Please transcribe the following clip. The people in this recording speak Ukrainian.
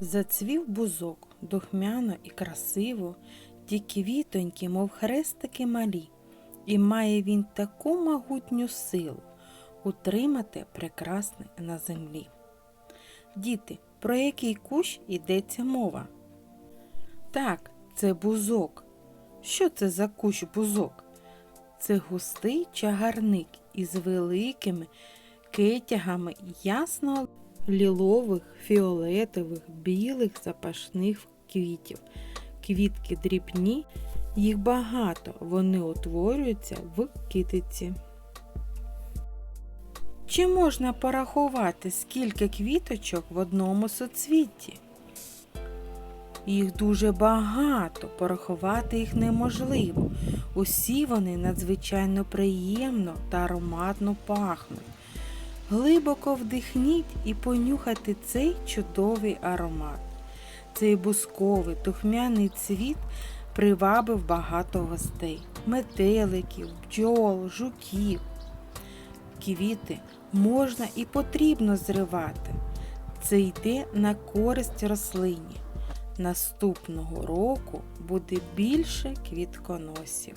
Зацвів бузок духмяно і красиво, ті квітонькі, мов хрестики малі, і має він таку могутню силу утримати прекрасне на землі. Діти, про який кущ йдеться мова? Так, це бузок. Що це за кущ бузок? Це густий чагарник із великими кетягами ясно лілових, фіолетових, білих запашних квітів. Квітки дрібні, їх багато, вони утворюються в китиці. Чи можна порахувати, скільки квіточок в одному соцвітті? Їх дуже багато, порахувати їх неможливо. Усі вони надзвичайно приємно та ароматно пахнуть. Глибоко вдихніть і понюхайте цей чудовий аромат. Цей бусковий тухмяний цвіт привабив багато гостей, метеликів, бджол, жуків. Квіти можна і потрібно зривати. Це йде на користь рослині. Наступного року буде більше квітконосів.